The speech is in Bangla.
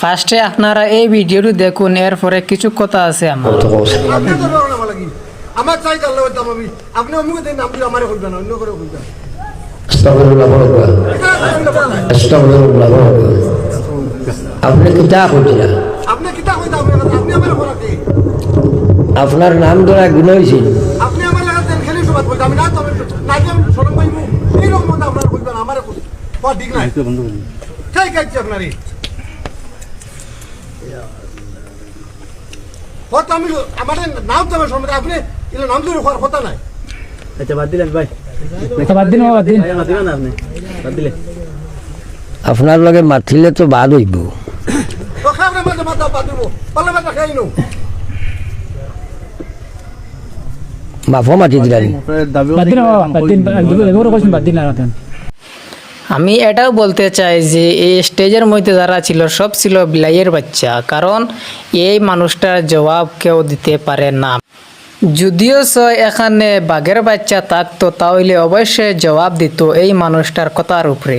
ফার্স্টে আপনারা এই ভিডিওটি দেখুন এরপরে কিছু কথা আছে আমার। আপনি তো রওনা মালা কি আমার চাই জানলে আমি। আপনি অমুকে দিন নাম দিয়ে আমারে কইবেন অন্য করে কইবেন আস্তাগফিরুল্লাহ বলবা আস্তাগফিরুল্লাহ বলবা আপনি কিতা কইছিলা আপনি কিতা কইতা আপনি আপনি আমার আপনার নাম ধরা গুণ হয়েছিল আপনি আমার লাগা তেল খেলি সবাত কইতা আমি না তো না যে আমি সরম পাইব এই রকম আপনার কইবেন আমারে কই বা ঠিক নাই। ঠিক আছে আপনারই হয়তো আমি আমাদের নাম তো আমার সম্বন্ধে আপনি এগুলো নাম ধরে হওয়ার কথা নাই। আচ্ছা বাদ দিলেন ভাই বাদ দিন বাদ দিন। বাদ দিবেন না আপনি। বাদ দিলে আপনার লগে মাতিলে তো বাদ হইব। মাফও মাতি দিলানি। বাদ দিন বাদ দিন বাদ দিন। আমি এটাও বলতে চাই যে এই স্টেজের মধ্যে যারা ছিল, সব ছিল বিলাইয়ের বাচ্চা। কারণ এই মানুষটার জবাব কেউ দিতে পারে না। যদিও সে এখানে বাঘের বাচ্চা থাকতো, তাহলে অবশ্যই জবাব দিত এই মানুষটার কথার উপরে।